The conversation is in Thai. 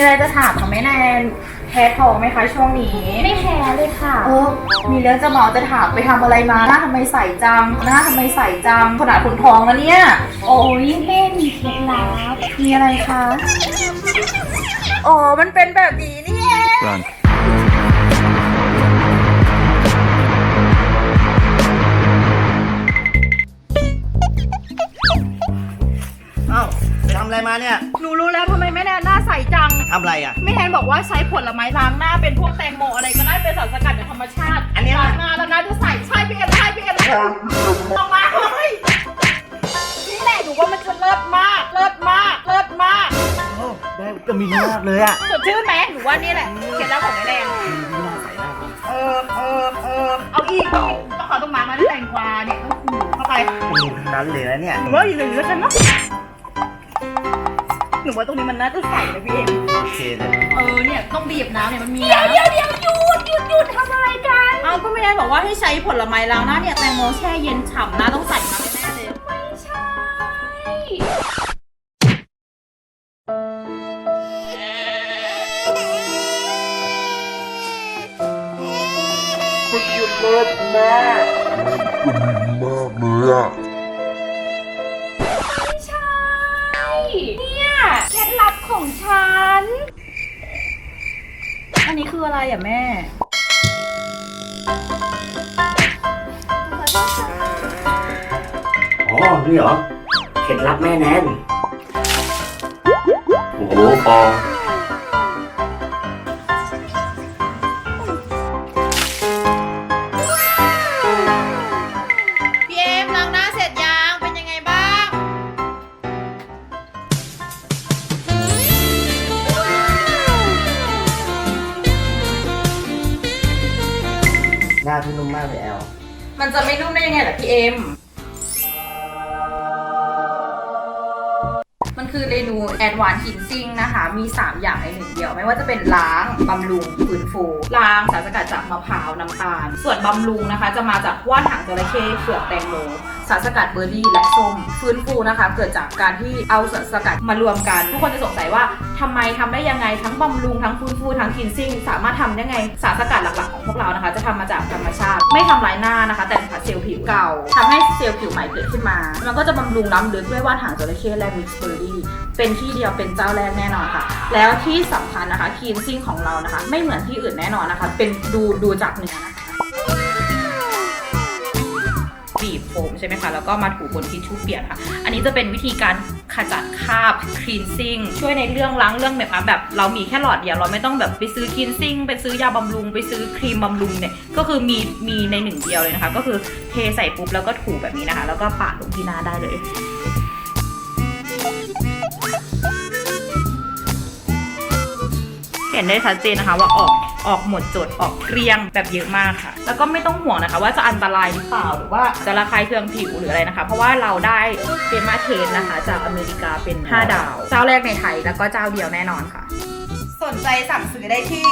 อะไรจะถามคะแม่แนนแพ้ท้องไหมคะช่วงนี้ ไม่แพ้เลยค่ะ เออ มีเรื่องจะเมาจะถามไปทำอะไรมา หน้าทำไมใสจัง หน้าทำไมใสจัง ขนาดคนท้องแล้วเนี่ย โอ้ยแม่มีเคล็ดลับมีอะไรคะ อ๋อ มันเป็นแบบนี้นี่เอง Run. เอ้า ไปทำอะไรมาเนี่ยหนูรู้แล้วทำไมแม่แนนหน้าใสจัง ทำอะไรอะ แม่แนนบอกว่าใช้ผลไม้ล้างหน้าเป็นพวกแตงโมอะไรก็ได้เป็นสารสกัดจากธรรมชาติอันนี้นะ ล้างหน้าแล้วหน้าจะใสใช่พี่เอ็นใช่พี่เอ็นออกมาเลยนี่แหละหนูว่ามันจะเลิศมาก เลิศมากเลิศมากโอ้ได้ก็มีมากเลยอะสดชื่นไหมหนูว่านี่แหละเคล็ดลับของแม่แดงเออเออเออเอาอีกเอาอีกต้องขอต้องมามาด้วยแตงกวาเนี่ยต้องขูดเข้าไป มีทั้งนั้นเลยนะเนี่ยหนูว่าอีกหนึ่งแล้วกันเนาะ หนูว่าตรงนี้มันน่าจะใสนะพี่เอ็มโอเคเลยเออเนี่ยต้องบีบน้ำเนี่ยมันมีเดี๋ยวน้ำเดี๋ยวเดี๋ยวหยุดหยุดหยุดทำอะไรกันเอาก็ไม่ได้บอกว่าให้ใช้ผลไม้ล้างหน้าเนี่ยแตงโมแช่เย็นฉ่ำนะต้องใส่มาแน่ๆเลย ไม่ใช่ไม่ นี้คืออะไรอะแม่ อ๋อ นี่เหรอ เคล็ดลับแม่แนน โอ้โหปอ หน้าพี่นุ่มมากเลยแอลมันจะไม่นุ่มได้ยังไงล่ะพี่เอ็ม คือเรนูแอดวานคินซิ่งนะคะ มี 3 อย่างในหนึ่งเดียว ไม่ว่าจะเป็นล้าง บำรุงฟื้นฟูล้างสารสกัดจากมะพร้าวน้ำตาล ส่วนบำรุงนะคะ จะมาจากว่านหางจระเข้เปลือกแตงโมสารสกัดเบอร์รี่และส้มฟื้นฟูนะคะ เกิดจากการที่เอาสารสกัดมารวมกัน ทุกคนจะสงสัยว่าทำไมทำได้ยังไงทั้งบำรุงทั้งฟื้นฟูทั้งคินซิ่ง สามารถทำได้ไงสารสกัดหลักๆของพวกเรานะคะ จะทำมาจากธรรมชาติ ไม่ทำลายหน้านะคะ แต่ผัดเซลล์ผิวเก่าทำให้เซลล์ผิวใหม่เกิดขึ้นมา มันก็จะบำรุงล้ำลึกด้วยว่านหางจระเข้และมิกซ์เบอร์รี่เป็นที่เดียวเป็นเจ้าแรกแน่นอนค่ะ แล้วที่สำคัญนะคะคีนซิ่งของเรานะคะ ไม่เหมือนที่อื่นแน่นอนนะคะ เป็นดูดูจากเนื้อนะคะบีบโฟมใช่ไหมคะ แล้วก็มาถูบนทิชชู่เปียกค่ะ อันนี้จะเป็นวิธีการขจัดคราบคลีนซิ่งช่วยในเรื่องล้างเรื่องแบบแบบ เรามีแค่หลอดเดียวเราไม่ต้องแบบไปซื้อคลีนซิ่งไปซื้อยาบำรุง ไปซื้อครีมบำรุงเนี่ยก็คือมีมีในหนึ่งเดียวเลยนะคะ ก็คือเทใส่ปุ๊บแล้วก็ถูแบบนี้นะคะ แล้วก็ปาดลงที่หน้าได้เลย ห็นได้ชัดเจนนะคะ ว่าออกออกหมดจดออกเกรียงแบบเยอะมากค่ะ แล้วก็ไม่ต้องห่วงนะคะ ว่าจะอันตรายหรือเปล่าหรือว่าจะระคายเคืองผิวหรืออะไรนะคะ เพราะว่าเราได้เกมมาเทนนะคะ จากอเมริกาเป็น 5 ดาว เจ้าแรกในไทยแล้วก็เจ้าเดียวแน่นอนค่ะ สนใจสั่งซื้อได้ที่